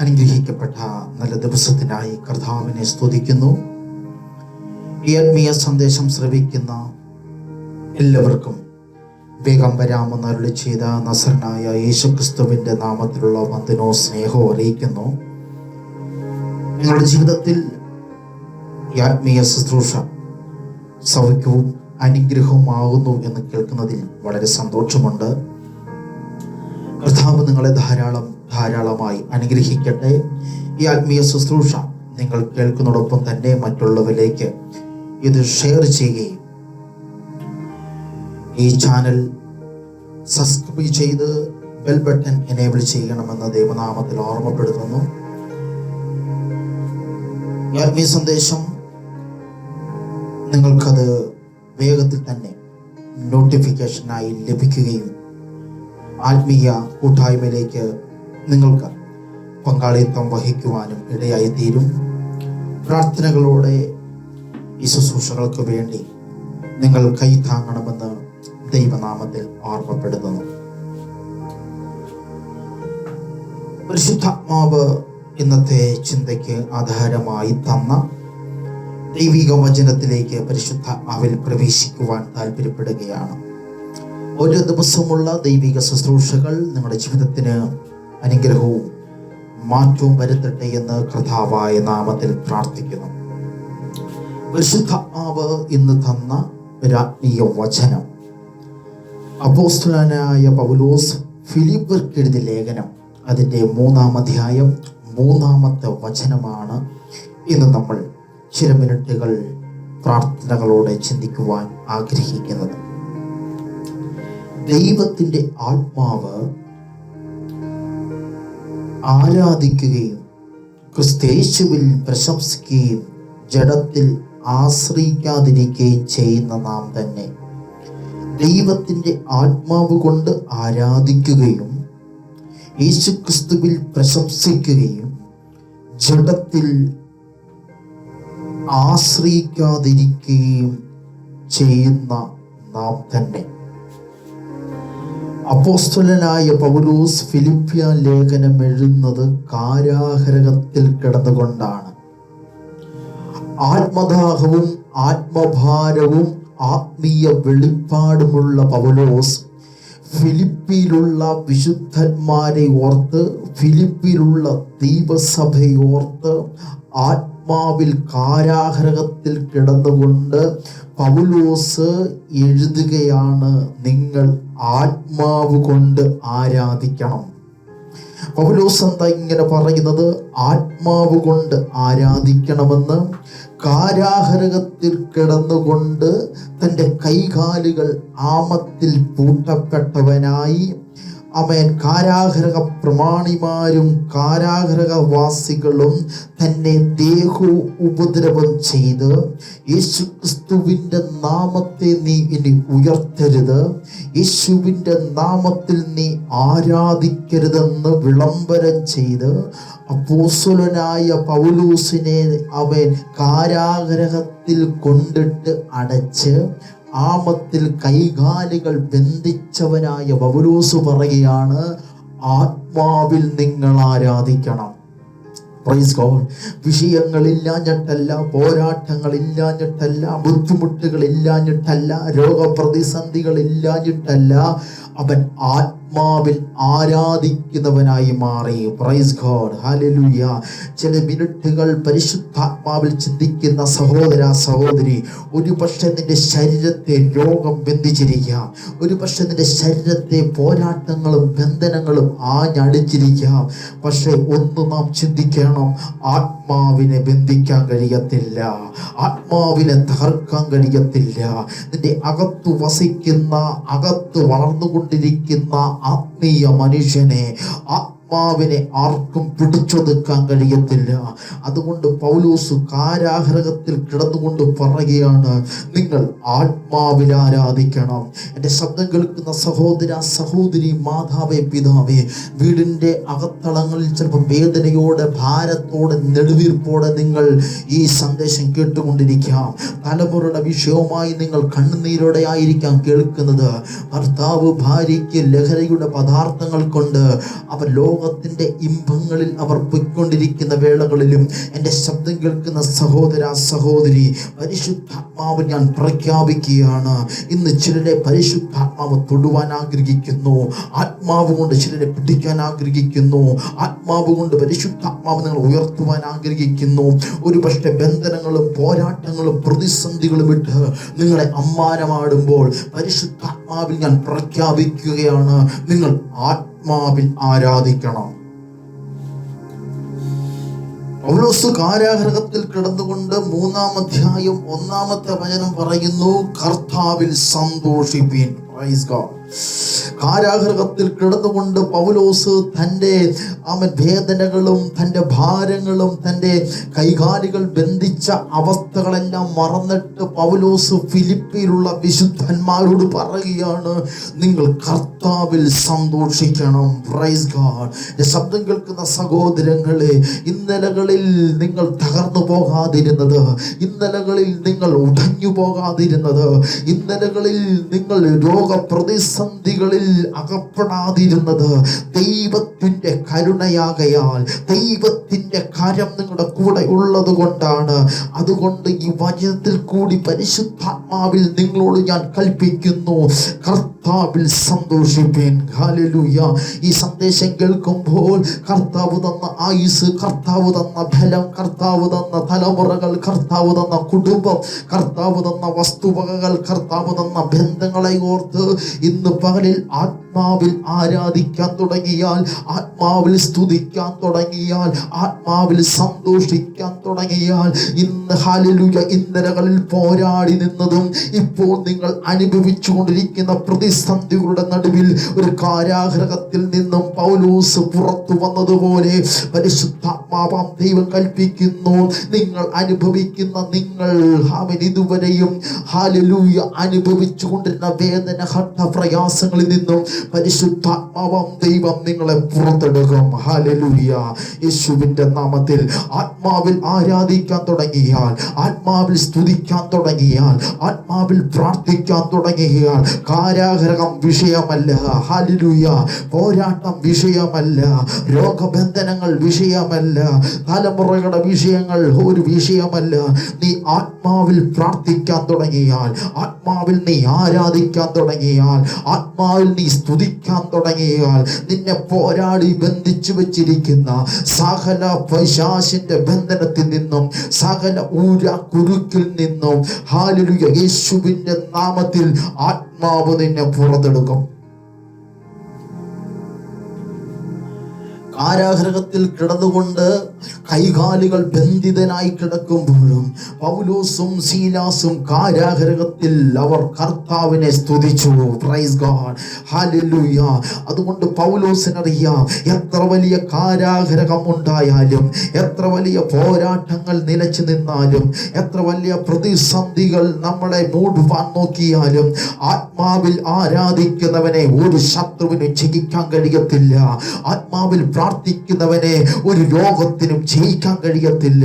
അനുഗ്രഹിക്കപ്പെട്ട നല്ല ദിവസത്തിനായി കർത്താവിനെ സ്തുതിക്കുന്നു. ഈ ആത്മീയ സന്ദേശം ശ്രവിക്കുന്ന എല്ലാവർക്കും വേഗം വരാമെന്ന് അരുളി ചെയ്ത നസറിനായ യേശുക്രിസ്തുവിന്റെ നാമത്തിലുള്ള വന്ദനോ സ്നേഹവും അറിയിക്കുന്നു. നിങ്ങളുടെ ജീവിതത്തിൽ ഈ ആത്മീയ ശുശ്രൂഷ സൗഖ്യവും അനുഗ്രഹവുമാകുന്നു എന്ന് കേൾക്കുന്നതിൽ വളരെ സന്തോഷമുണ്ട്. കർത്താവ് നിങ്ങളെ ധാരാളം ധാരാളമായി അനുഗ്രഹിക്കട്ടെ. ഈ ആത്മീയ ശുശ്രൂഷ നിങ്ങൾ കേൾക്കുന്നതോടൊപ്പം തന്നെ മറ്റുള്ളവരിലേക്ക് ഇത് ഷെയർ ചെയ്യുകയും ഈ ചാനൽ സബ്സ്ക്രൈബ് ചെയ്ത് ബെൽ ബട്ടൺ എനേബിൾ ചെയ്യണമെന്ന് ദൈവനാമത്തിൽ ഓർമ്മപ്പെടുത്തുന്നു. ആത്മീയ സന്ദേശം നിങ്ങൾക്കത് വേഗത്തിൽ തന്നെ നോട്ടിഫിക്കേഷനായി ലഭിക്കുകയും ആത്മീയ കൂട്ടായ്മയിലേക്ക് നിങ്ങൾക്ക് പങ്കാളിത്തം വഹിക്കുവാനും ഇടയായി തീരും പ്രാർത്ഥനകളോടെ ഈ ശുശ്രൂഷകൾക്ക് വേണ്ടി നിങ്ങൾ കൈ താങ്ങണമെന്ന് ദൈവനാമത്തിൽ ഓർമ്മപ്പെടുന്നു പരിശുദ്ധാത്മാവ് ഇന്നത്തെ ചിന്തയ്ക്ക് ആധാരമായി തന്ന ദൈവിക വചനത്തിലേക്ക് പരിശുദ്ധാത്മാവിൽ പ്രവേശിക്കുവാൻ താല്പര്യപ്പെടുകയാണ് ഓരോ ദിവസമുള്ള ദൈവിക ശുശ്രൂഷകൾ നിങ്ങളുടെ ജീവിതത്തിന് അനുഗ്രഹവും മാറ്റവും വരുത്തട്ടെ എന്ന് കർത്താവായ നാമത്തിൽ പ്രാർത്ഥിക്കുന്നു. പരിശുദ്ധാത്മാവ് ഇന്ന് തന്ന രാജ്ഞീയ വചനം. അപ്പോസ്തലനായ പൗലോസ് ഫിലിപ്പർക്ക് എഴുതിയ ലേഖനം. അതിന്റെ മൂന്നാം അധ്യായം മൂന്നാമത്തെ വചനമാണ് ഇന്ന് നമ്മൾ ചില മിനിറ്റുകൾ പ്രാർത്ഥനകളോടെ ചിന്തിക്കുവാൻ ആഗ്രഹിക്കുന്നത്. ദൈവത്തിന്റെ ആത്മാവ് ആരാധിക്കുകയും ക്രിസ്തേശുവിൽ പ്രശംസിക്കുകയും ജഡത്തിൽ ആശ്രയിക്കാതിരിക്കുകയും ചെയ്യുന്ന നാം തന്നെ. ദൈവത്തിന്റെ ആത്മാവ് കൊണ്ട് ആരാധിക്കുകയും യേശുക്രിസ്തുവിൽ പ്രശംസിക്കുകയും ജഡത്തിൽ ആശ്രയിക്കാതിരിക്കുകയും ചെയ്യുന്ന നാം തന്നെ. അപ്പോസ്തലനായ പൗലോസ് ഫിലിപ്പിയ ലേഖനം എഴുതുന്നത് കാരാഗ്രഹത്തിൽ കിടന്നുകൊണ്ടാണ്. ആത്മദാഹവും ആത്മഭാരവും ആത്മീയ വെളിപ്പാടുമുള്ള പൗലോസ് ഫിലിപ്പിയിലുള്ള വിശുദ്ധന്മാരെ ഓർത്ത് ഫിലിപ്പിയിലുള്ള ദീപസഭയോർത്ത് ആത്മാവിൽ കാരാഗ്രഹത്തിൽ കിടന്നുകൊണ്ട് പൗലോസ് എഴുതുകയാണ് നിങ്ങൾ ആത്മാവ് കൊണ്ട് ആരാധിക്കണം. പൗലോസ് എന്താ ഇങ്ങനെ പറയുന്നത്? ആത്മാവ് കൊണ്ട് ആരാധിക്കണമെന്ന് കാരാഗ്രഹത്തിൽ കിടന്നുകൊണ്ട് തന്റെ കൈകാലുകൾ ആമത്തിൽ പൂട്ടപ്പെട്ടവനായി അവൻ കാരാഗ്രഹ പ്രമാണിമാരും കാരാഗ്രഹവാസികളും തന്നെ ദേഹ ഉപദ്രവം ചെയ്ത് യേശുക്രിസ്തുവിന്റെ നാമത്തെ നീ ഇനി ഉയർത്തരുത്. യേശുവിന്റെ നാമത്തിൽ നീ ആരാധിക്കരുതെന്ന് വിളംബരം ചെയ്ത് അപ്പോസുലനായ പൗലൂസിനെ അവൻ കാരാഗ്രഹത്തിൽ കൊണ്ടിട്ട് അടച്ച് ആമത്തിൽ കൈകാലുകൾ ബന്ധിച്ചവനായ ബബുലൂസ് പറയുകയാണ് ആത്മാവിൽ നിങ്ങൾ ആരാധിക്കണം. പ്രൈസ് ഗോഡ് വിഷയങ്ങളില്ലാഞ്ഞിട്ടല്ല പോരാട്ടങ്ങളില്ലാഞ്ഞിട്ടല്ല ബുദ്ധിമുട്ടുകളില്ലാഞ്ഞിട്ടല്ല രോഗപ്രതിസന്ധികളില്ലാഞ്ഞിട്ടല്ല അവൻ ആത്മാവിൽ ആരാധിക്കുന്നവനായി മാറി. പ്രൈസ് ഗോഡ് ഹല്ലേലൂയ ചില മിനിറ്റുകൾ പരിശുദ്ധാത്മാവിൽ ചിന്തിക്കുന്ന സഹോദര സഹോദരി ഒരു പക്ഷെ നിന്റെ ശരീരത്തെ രോഗം ബന്ധിച്ചിരിക്കാം ഒരു പക്ഷെ നിന്റെ ശരീരത്തെ പോരാട്ടങ്ങളും ബന്ധനങ്ങളും ആഞ്ഞടിച്ചിരിക്കാം പക്ഷെ ഒന്ന് നാം ചിന്തിക്കണം ആത്മാവിനെ ബന്ധിക്കാൻ കഴിയത്തില്ല. ആത്മാവിനെ തകർക്കാൻ കഴിയത്തില്ല. നിന്റെ അകത്ത് വസിക്കുന്ന അകത്ത് വളർന്നുകൊണ്ടിരിക്കുന്ന ആത്മീയ മനുഷ്യനെ ആത്മാവിനെ ആർക്കും പിടിച്ചൊതുക്കാൻ കഴിയത്തില്ല. അതുകൊണ്ട് പൗലോസ് കാരാഗ്രഹത്തിൽ കിടന്നുകൊണ്ട് പറയുകയാണ് നിങ്ങൾ ആത്മാവിൽ ആരാധിക്കണം. എന്റെ ശബ്ദം കേൾക്കുന്ന സഹോദര സഹോദരി മാതാവേ പിതാവേ വീടിന്റെ അകത്തളങ്ങളിൽ ചിലപ്പോൾ വേദനയോടെ ഭാരത്തോടെ നെടുവീർപ്പോടെ നിങ്ങൾ ഈ സന്ദേശം കേട്ടുകൊണ്ടിരിക്കാം. തലമുറയുടെ വിഷയവുമായി നിങ്ങൾ കണ്ണുനീരോടെ ആയിരിക്കാം കേൾക്കുന്നത്. ഭർത്താവ് ഭാര്യയ്ക്ക് ലഹരിയുടെ പദാർത്ഥങ്ങൾ കൊണ്ട് അവർ ലോക ലോകത്തിന്റെ ഇമ്പങ്ങളിൽ അവർ പൊയ്ക്കൊണ്ടിരിക്കുന്ന വേളകളിലും എന്റെ ശബ്ദം കേൾക്കുന്ന സഹോദര സഹോദരി പരിശുദ്ധാത്മാവ് ഞാൻ പ്രഖ്യാപിക്കുകയാണ്. ഇന്ന് ചിലരെ പരിശുദ്ധാത്മാവ് തൊടുവാൻ ആഗ്രഹിക്കുന്നു. ആത്മാവ് കൊണ്ട് ചിലരെ പിടിക്കാൻ ആഗ്രഹിക്കുന്നു. ആത്മാവ് കൊണ്ട് പരിശുദ്ധാത്മാവ് നിങ്ങൾ ഉയർത്തുവാൻ ആഗ്രഹിക്കുന്നു. ഒരു പക്ഷേ ബന്ധനങ്ങളും പോരാട്ടങ്ങളും പ്രതിസന്ധികളും ഇട്ട് നിങ്ങളെ അമ്മാനമാടുമ്പോൾ പരിശുദ്ധാത്മാവിൽ ഞാൻ പ്രഖ്യാപിക്കുകയാണ്. നിങ്ങൾ ആത്മാവിൽ ആരാധിക്കണം പൗലോസ് കാരാഗ്രഹത്തിൽ കിടന്നുകൊണ്ട് മൂന്നാം അധ്യായം ഒന്നാമത്തെ വചനം പറയുന്നു കർത്താവിൽ സന്തോഷിപ്പീൻ. കാരാഗ്രഹത്തിൽ കിടന്നുകൊണ്ട് പൗലോസ് തന്റെ അവൻ വേദനകളും തന്റെ ഭാരങ്ങളും തന്റെ കൈകാലികൾ ബന്ധിച്ച അവസ്ഥകളെല്ലാം മറന്നിട്ട് പൗലോസ് ഫിലിപ്പിയിലുള്ള വിശുദ്ധന്മാരോട് പറയുകയാണ് നിങ്ങൾ കർത്താവിൽ സന്തോഷിക്കണം. പ്രൈസ് ഗാഡ് ശബ്ദം കേൾക്കുന്ന സഹോദരങ്ങളെ ഇന്നലകളിൽ നിങ്ങൾ തകർന്നു പോകാതിരുന്നത് ഇന്നലകളിൽ നിങ്ങൾ ഉടഞ്ഞു പോകാതിരുന്നത് ഇന്നലകളിൽ നിങ്ങൾ രോഗപ്രതിസന്ധികളിൽ അകപ്പെടാതിരുന്നത് ദൈവത്തിന്റെ കരുണയാകയാൽ ദൈവത്തിന്റെ കരം നിങ്ങളുടെ കൂടെ ഉള്ളത് കൊണ്ടാണ്. അതുകൊണ്ട് ഈ വചനത്തിൽ കൂടി പരിശുദ്ധാത്മാവിൽ നിങ്ങളോട് ഞാൻ കൽപ്പിക്കുന്നു കർത്താവിൽ സന്തോഷിപ്പേൻ. ഹാലലൂയ ഈ സന്ദേശം കേൾക്കുമ്പോൾ കർത്താവ് തന്ന ആയുസ് കർത്താവ് തന്ന ഫലം കർത്താവ് തന്ന തലമുറകൾ കർത്താവ് തന്ന കുടുംബം കർത്താവ് തന്ന വസ്തുവകകൾ കർത്താവ് തന്ന ബന്ധങ്ങളെ ഓർത്ത് ഇന്ന് പകലിൽ ആത്മാവിൽ ആരാധിക്കാൻ തുടങ്ങിയാൽ ആത്മാവിൽ സ്തുതിക്കാൻ തുടങ്ങിയാൽ ആത്മാവിൽ സന്തോഷിക്കാൻ തുടങ്ങിയാൽ ഇന്ന് ഹാലിലുയ ഇന്നലകളിൽ പോരാടി നിന്നതും ഇപ്പോൾ നിങ്ങൾ അനുഭവിച്ചുകൊണ്ടിരിക്കുന്ന പ്രതിസന്ധികളുടെ നടുവിൽ ഒരു കാരാഗ്രഹത്തിൽ നിന്നും പൗലൂസ് പുറത്തു വന്നതുപോലെ പരിശുദ്ധാത്മാവാം ദൈവം കൽപ്പിക്കുന്നു. നിങ്ങൾ അനുഭവിക്കുന്ന നിങ്ങൾ അവൻ ഇതുവരെയും ഹാലലൂയ അനുഭവിച്ചു കൊണ്ടിരുന്ന വേദന ഹട്ട പ്രയാസങ്ങളിൽ നിന്നും പരിശുദ്ധാത്മാവാം ദൈവം നിങ്ങളെ പുറത്തെടുക്കും. ഹാലലൂയ യേശുവിന്റെ നാമത്തിൽ ആത്മാവിൽ ആരാധിക്കാൻ തുടങ്ങിയാൽ ആത്മാവിൽ സ്തുതിക്കാൻ തുടങ്ങിയാൽ ആത്മാവിൽ പ്രാർത്ഥിക്കാൻ തുടങ്ങിയാൽ കാരാഗ്രഹം വിഷയമല്ല. ഹാലലൂയ പോരാട്ടം വിഷയമല്ല. രോഗബന്ധനങ്ങൾ വിഷയമല്ല. തലമുറകളുടെ വിഷയങ്ങൾ ഒരു വിഷയമല്ല. നീ ആത്മാവിൽ പ്രാർത്ഥിക്കാൻ തുടങ്ങിയാൽ ആത്മാവിൽ നീ ആരാധിക്കാൻ തുടങ്ങിയാൽ ആത്മാവിൽ നീ സ്തുതിക്കാൻ തുടങ്ങിയാൽ നിന്നെ പോരാടി ബന്ധിച്ചു വെച്ചിരിക്കുന്ന സകല പൈശാശിന്റെ ബന്ധനത്തിൽ നിന്നും സകല ഊര കുരുക്കിൽ നിന്നും ഹാലലുയ യേശുവിന്റെ നാമത്തിൽ ആത്മാവ് നിന്നെ പുറത്തെടുക്കും. കാരാഗ്രഹത്തിൽ കിടന്നുകൊണ്ട് കൈകാലുകൾ ബന്ധിതനായി കിടക്കുമ്പോഴും പൗലോസും സീലാസും കാരാഗ്രഹത്തിൽ അവർ കർത്താവിനെ സ്തുതിച്ചു. പ്രൈസ് ഗോഡ് ഹല്ലേലൂയ അതുകൊണ്ട് പൗലോസിനറിയാം എത്ര വലിയ കാരാഗ്രഹം ഉണ്ടായാലും എത്ര വലിയ പോരാട്ടങ്ങൾ നിലച്ചു നിന്നാലും എത്ര വലിയ പ്രതിസന്ധികൾ നമ്മളെ മൂടുവാൻ നോക്കിയാലും ആത്മാവിൽ ആരാധിക്കുന്നവനെ ഒരു ശത്രുവിനെ ജയിക്കാൻ കഴിയത്തില്ല. ആത്മാവിൽ പ്രാർത്ഥിക്കുന്നവനെ ഒരു രോഗത്തിനും ജയിക്കാൻ കഴിയത്തില്ല.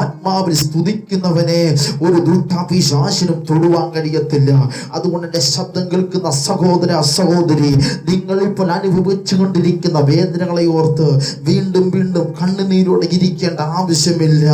ആത്മാവിൽ സ്തുതിക്കുന്നവനെ ഒരു ദുഷ്ടാഭിശാസിനും തൊടുവാൻ കഴിയത്തില്ല. അതുകൊണ്ട് എന്റെ ശബ്ദം കേൾക്കുന്ന സഹോദര സഹോദരി നിങ്ങൾ ഇപ്പോൾ അനുഭവിച്ചു കൊണ്ടിരിക്കുന്ന വേദനകളെ ഓർത്ത് വീണ്ടും വീണ്ടും കണ്ണുനീരോടെ ഇരിക്കേണ്ട ആവശ്യമില്ല.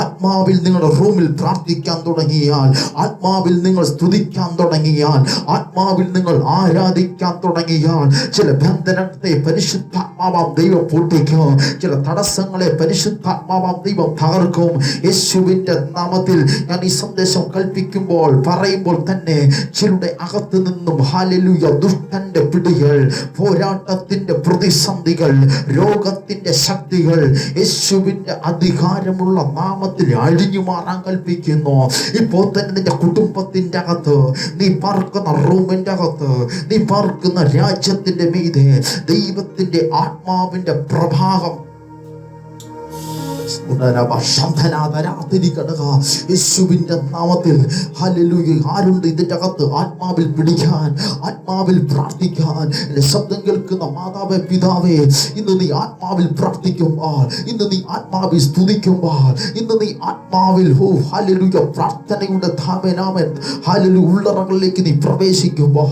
ആത്മാവിൽ നിങ്ങളുടെ റൂമിൽ പ്രാർത്ഥിക്കാൻ തുടങ്ങിയാൽ ആത്മാവിൽ നിങ്ങൾ സ്തുതിക്കാൻ തുടങ്ങിയാൽ ആത്മാവിൽ നിങ്ങൾ ആരാധിക്കാൻ തുടങ്ങിയാൽ ചില ബന്ധനത്തെ പരിശുദ്ധാത്മാവാം ദൈവം പൂട്ടിക്കും ചില തടസ്സങ്ങളെ പരിശുദ്ധാത്മാവാം ദൈവം തകർക്കും. യേശുവിന്റെ നാമത്തിൽ ഞാൻ ഈ സന്ദേശം കൽപ്പിക്കുമ്പോൾ പറയുമ്പോൾ തന്നെ ചിലരുടെ അകത്ത് നിന്നും ഹാലലുയ ദുഷ്ടന്റെ പിടികൾ പോരാട്ടത്തിന്റെ പ്രതിസന്ധികൾ രോഗത്തിന്റെ ശക്തികൾ യേശുവിന്റെ അധികാരമുള്ള നാമത്തിൽ അഴിഞ്ഞു മാറാൻ കൽപ്പിക്കുന്നു. ഇപ്പോൾ തന്നെ നിന്റെ കുടുംബത്തിന്റെ അകത്ത് നീ പാർക്കുന്ന റൂമിന്റെ അകത്ത് നീ പാർക്കുന്ന രാജ്യത്തിന്റെ മീതെ ദൈവത്തിന്റെ ആത്മാവിന്റെ പ്രഭാവം യേശുവിന്റെ നാമത്തിൽ ഹല്ലേലൂയ ആരുണ്ട് ഇതിന്റെ അകത്ത്? ആത്മാവിൽ പിടിക്കാൻ ആത്മാവിൽ പ്രാർത്ഥിക്കാൻ. എന്റെ ശബ്ദം കേൾക്കുന്ന മാതാവേ പിതാവേ ഇന്ന് നീ ആത്മാവിൽ പ്രാർത്ഥിക്കുമ്പോൾ ഇന്ന് നീ ആത്മാവിൽ സ്തുതിക്കുമ്പോൾ ഇന്ന് നീ ആത്മാവിൽ ഹോ ഹല്ലേലൂയ പ്രാർത്ഥനയുടെ ധാമനാമൻ ഹല്ലേലൂയ ഉള്ളറകളിലേക്ക് നീ പ്രവേശിക്കുമ്പോൾ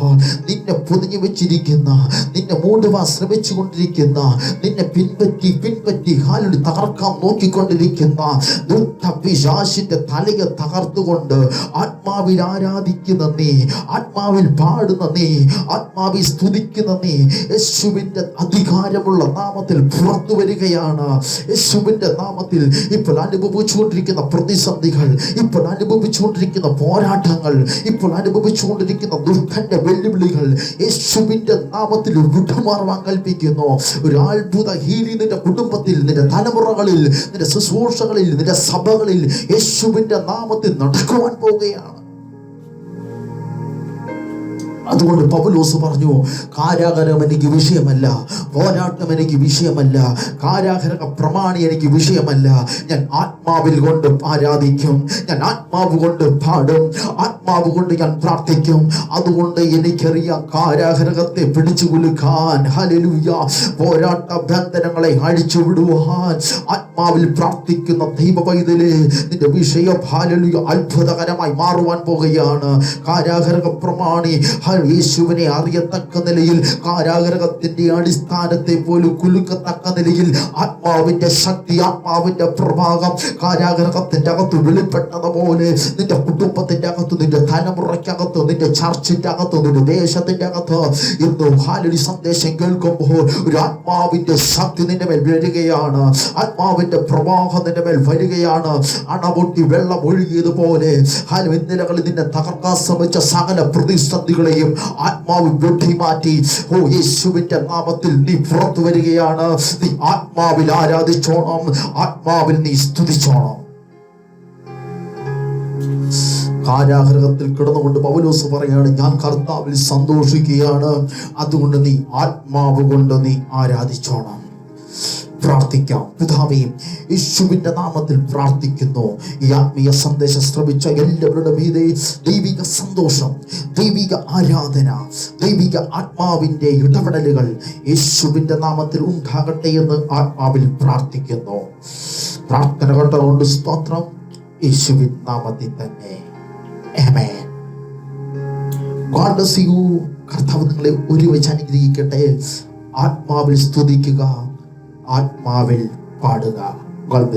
നിന്നെ പൊതിഞ്ഞു വെച്ചിരിക്കുന്ന നിന്നെ മൂടുവാൻ ശ്രമിച്ചു കൊണ്ടിരിക്കുന്ന നിന്നെ പിൻപറ്റി പിൻപറ്റി ഹാലിൽ തകർക്കാൻ നോക്കിക്കൊണ്ടിരിക്കുന്ന പിശാശിന്റെ തലയെ തകർത്തുകൊണ്ട് ആത്മാവിൽ ആരാധിക്കുന്ന നീ ആത്മാവിൽ പാടുന്ന നീ ആത്മാവിൽ സ്തുതിക്കുന്ന നീ യേശുവിന്റെ അധികാരമുള്ള നാമത്തിൽ പുറത്തു വരികയാണ്. യേശുവിന്റെ നാമത്തിൽ ഇപ്പോൾ അനുഭവിച്ചുകൊണ്ടിരിക്കുന്ന പ്രതിസന്ധികൾ ഇപ്പോൾ അനുഭവിച്ചുകൊണ്ടിരിക്കുന്ന പോരാട്ടങ്ങൾ ഇപ്പോൾ അനുഭവിച്ചുകൊണ്ടിരിക്കുന്ന ദുഃഖന്റെ വെല്ലുവിളികൾ യേശുവിന്റെ നാമത്തിൽ വിട്ടുമാറുവാൻ കൽപ്പിക്കുന്നു. ഒരു അത്ഭുത ഹീലി നിന്റെ കുടുംബത്തിൽ നിന്റെ തലമുറകളിൽ നിന്റെ ശുശ്രൂഷകളിൽ നിന്റെ സഭകളിൽ യേശുവിന്റെ നാമത്തിൽ നടക്കുവാൻ പോവുകയാണ്. അതുകൊണ്ട് പൗലോസ് പറഞ്ഞു കാരാഗരം എനിക്ക് വിഷയമല്ല പോരാട്ടം എനിക്ക് വിഷയമല്ല കാരാഗര പ്രമാണി എനിക്ക് വിഷയമല്ല. ഞാൻ ആത്മാവിൽ കൊണ്ട് ആരാധിക്കും ഞാൻ ആത്മാവ് കൊണ്ട് പാടും ആത്മാവ് കൊണ്ട് ഞാൻ പ്രാർത്ഥിക്കും. അതുകൊണ്ട് എനിക്കറിയാം കാരാഗ്രഹത്തെ പിടിച്ചു കുലുക്കാൻ ഹലലുയ പോരാട്ട ബന്ധനങ്ങളെ അഴിച്ചു വിടുവാൻ ആത്മാവിൽ പ്രാർത്ഥിക്കുന്ന ദൈവ പൈതൽ നിന്റെ വിഷയം ഹാലലുയ അത്ഭുതകരമായി മാറുവാൻ പോകുകയാണ്. കാരാഗ്രഹ പ്രമാണി ഹ- യേശുവിനെ അറിയത്തക്ക നിലയിൽ കാരാഗ്രഹത്തിന്റെ അടിസ്ഥാനത്തെ പോലും കുലുക്കത്തക്ക നിലയിൽ ആത്മാവിന്റെ ശക്തി ആത്മാവിന്റെ പ്രഭാഗം കാരാഗ്രഹത്തിന്റെ അകത്ത് വെളിപ്പെട്ടതുപോലെ നിന്റെ കുടുംബത്തിന്റെ അകത്ത് നിന്റെ തലമുറയ്ക്കകത്ത് നിന്റെ ചർച്ചിന്റെ അകത്ത് നിന്റെ ദേശത്തിന്റെ അകത്ത് ഇന്ന് ഹാലടി സന്ദേശം കേൾക്കുമ്പോൾ ഒരു ആത്മാവിന്റെ ശക്തി നിന്റെ മേൽ വരികയാണ്. ആത്മാവിന്റെ പ്രവാഹം നിന്റെ മേൽ വരികയാണ്. അണപൊട്ടി വെള്ളം ഒഴുകിയതുപോലെ ഹാലും ഇന്നലകളിൽ നിന്നെ തകർക്കാൻ ശ്രമിച്ച സകല പ്രതിസന്ധികളെയും ആത്മാവ് വെട്ടി മാറ്റി. ഓ യേശുവിന്റെ നാമത്തിൽ നീ പുറത്തു വരികയാണ്. നീ ആത്മാവിൽ ആരാധിച്ചോണം. ആത്മാവിൽ നീ സ്തുതിച്ചോണം. കാരാഗ്രഹത്തിൽ കിടന്നുകൊണ്ട് പൗലോസ് പറയാണ് ഞാൻ കർത്താവിൽ സന്തോഷിക്കുകയാണ്. അതുകൊണ്ട് നീ ആത്മാവ് കൊണ്ട് നീ ആരാധിച്ചോണം. പ്രാർത്ഥിക്കാം. പിതാവേയും യേശുവിന്റെ നാമത്തിൽ പ്രാർത്ഥിക്കുന്നു. ഈ ആത്മീയ സന്ദേശം ശ്രമിച്ച എല്ലാവരുടെ മീതെ ദൈവിക സന്തോഷം ദൈവിക ആരാധന ദൈവിക ആത്മാവിന്റെ ഇടപെടലുകൾ യേശുവിന്റെ നാമത്തിൽ ഉണ്ടാകട്ടെ എന്ന് ആത്മാവിൽ പ്രാർത്ഥിക്കുന്നു. പ്രാർത്ഥന കേട്ടതുകൊണ്ട് സ്തോത്രം. യേശുവിൻ നാമത്തിൽ തന്നെ. you. കർത്താവ് നിങ്ങളെ ഒരുമിച്ച് അനുഗ്രഹിക്കട്ടെ. ആത്മാവിൽ സ്തുതിക്കുക. ஆத்மாவில் பாடுக. கால்